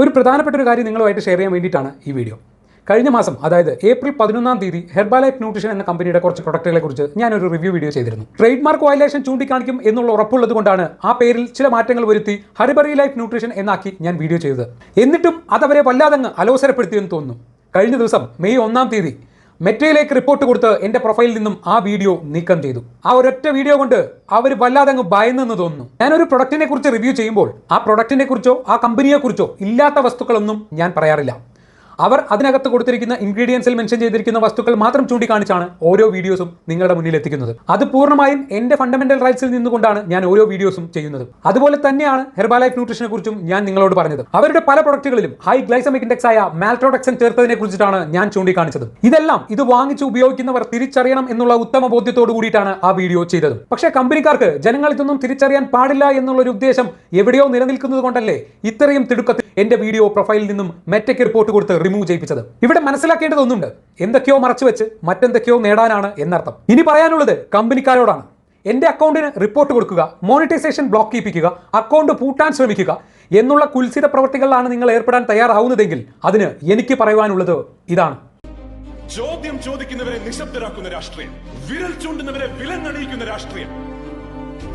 ഒരു പ്രധാനപ്പെട്ട ഒരു കാര്യം നിങ്ങളുമായിട്ട് ഷെയർ ചെയ്യാൻ വേണ്ടിയിട്ടാണ് ഈ വീഡിയോ കഴിഞ്ഞ മാസം അതായത് ഏപ്രിൽ പതിനൊന്നാം തീയതി ഹെർബാലൈഫ് ന്യൂട്രീഷൻ എന്ന കമ്പനിയുടെ കുറച്ച് പ്രൊഡക്റ്റുകളെ കുറിച്ച് ഞാനൊരു റിവ്യൂ വീഡിയോ ചെയ്തിരുന്നു. ട്രേഡ് മാർക്ക് വയലേഷൻ ചൂണ്ടിക്കാണിക്കും എന്നുള്ള ഉറപ്പുള്ളത് കൊണ്ടാണ് ആ പേരിൽ ചില മാറ്റങ്ങൾ വരുത്തി ഹരിബറി ലൈഫ് ന്യൂട്രീഷൻ എന്നാക്കി ഞാൻ വീഡിയോ ചെയ്തത്. എന്നിട്ടും അതവരെ വല്ലാതങ്ങ് അലോസരപ്പെടുത്തിയെന്ന് തോന്നുന്നു. കഴിഞ്ഞ ദിവസം മെയ് ഒന്നാം തീയതി മെറ്റയിലേക്ക് റിപ്പോർട്ട് കൊടുത്ത് എന്റെ പ്രൊഫൈലിൽ നിന്നും ആ വീഡിയോ നീക്കം ചെയ്തു. ആ ഒരൊറ്റ വീഡിയോ കൊണ്ട് അവർ വല്ലാതെ അങ്ങ് ഭയന്നെന്ന് തോന്നുന്നു. ഞാനൊരു പ്രൊഡക്റ്റിനെ കുറിച്ച് റിവ്യൂ ചെയ്യുമ്പോൾ ആ പ്രൊഡക്റ്റിനെ കുറിച്ചോ ആ കമ്പനിയെ കുറിച്ചോ ഇല്ലാത്ത വസ്തുക്കളൊന്നും ഞാൻ പറയാറില്ല. അവർ അതിനകത്ത് കൊടുത്തിരിക്കുന്ന ഇൻഗ്രീഡിയൻസിൽ മെൻഷൻ ചെയ്തിരിക്കുന്ന വസ്തുക്കൾ മാത്രം ചൂണ്ടിക്കാണിച്ചാണ് ഓരോ വീഡിയോസും നിങ്ങളുടെ മുന്നിൽ എത്തിക്കുന്നത്. അത് പൂർണമായും എന്റെ ഫണ്ടമെന്റൽ റൈറ്റ്സിൽ നിന്നുകൊണ്ടാണ് ഞാൻ ഓരോ വീഡിയോസും ചെയ്യുന്നത്. അതുപോലെ തന്നെയാണ് ഹെർബാലൈഫ് ന്യൂട്രീഷനെ കുറിച്ചും ഞാൻ നിങ്ങളോട് പറഞ്ഞത്. അവരുടെ പല പ്രൊഡക്റ്റുകളിലും ഹൈ ഗ്ലൈസമിക് ഇൻഡെക്സ് ആയ മാൽട്രോഡക്സൻ ചേർത്തതിനെ കുറിച്ചിട്ടാണ് ഞാൻ ചൂണ്ടിക്കാണിച്ചത്. ഇതെല്ലാം ഇത് വാങ്ങിച്ച് ഉപയോഗിക്കുന്നവർ തിരിച്ചറിയണം എന്നുള്ള ഉത്തമ ബോധ്യത്തോട് കൂടിയിട്ടാണ് ആ വീഡിയോ ചെയ്തത്. പക്ഷേ കമ്പനിക്കാർക്ക് ജനങ്ങൾ ഇതൊന്നും തിരിച്ചറിയാൻ പാടില്ല എന്നുള്ള ഒരു ഉദ്ദേശം എവിടെയോ നിലനിൽക്കുന്നത് കൊണ്ടല്ലേ ഇത്രയും തിടുക്കത്തിൽ എന്റെ വീഡിയോ പ്രൊഫൈലിൽ നിന്നും മെറ്റയ്ക്ക് റിപ്പോർട്ട് കൊടുത്ത് റിമൂവ് ചെയ്യിപ്പിച്ചത് ഇവിടെ മനസ്സിലാക്കേണ്ടത് ഒന്നുണ്ട് എന്തൊക്കെയോ മറച്ചു വെച്ച് മറ്റെന്തൊക്കെയോ നേടാനാണ് എന്നർത്ഥം. ഇനി പറയാനുള്ളത് കമ്പനിക്കാരോടാണ്. എന്റെ അക്കൗണ്ടിന് റിപ്പോർട്ട് കൊടുക്കുക മോണിറ്റൈസേഷൻ ബ്ലോക്ക് ചെയ്യിപ്പിക്കുക അക്കൗണ്ട് പൂട്ടാൻ ശ്രമിക്കുക എന്നുള്ള കുൽസിത പ്രവർത്തികളിലാണ് നിങ്ങൾ ഏർപ്പെടാൻ തയ്യാറാവുന്നതെങ്കിൽ അതിന് എനിക്ക് പറയുവാനുള്ളത് ഇതാണ്. ചോദ്യം ചോദിക്കുന്നവരെ നിശബ്ദരാക്കുന്ന രാഷ്ട്രീയം വിരൽ ചൂണ്ടുന്നവരെ വിലങ്ങണിയിക്കുന്ന രാഷ്ട്രീയം.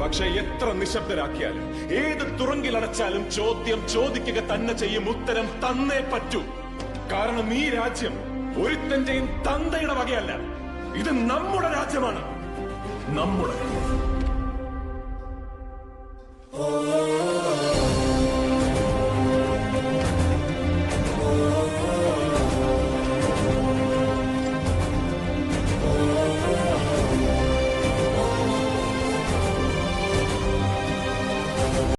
പക്ഷെ എത്ര നിശബ്ദരാക്കിയാലും ഏത് തുറങ്കിലടച്ചാലും ചോദ്യം ചോദിക്കുക തന്നെ ചെയ്യും ഉത്തരം തന്നേ പറ്റൂ. കാരണം ഈ രാജ്യം ഒരുത്തന്റെയും തന്തയുടെ വകയല്ല. ഇത് നമ്മുടെ രാജ്യമാണ്. നമ്മുടെ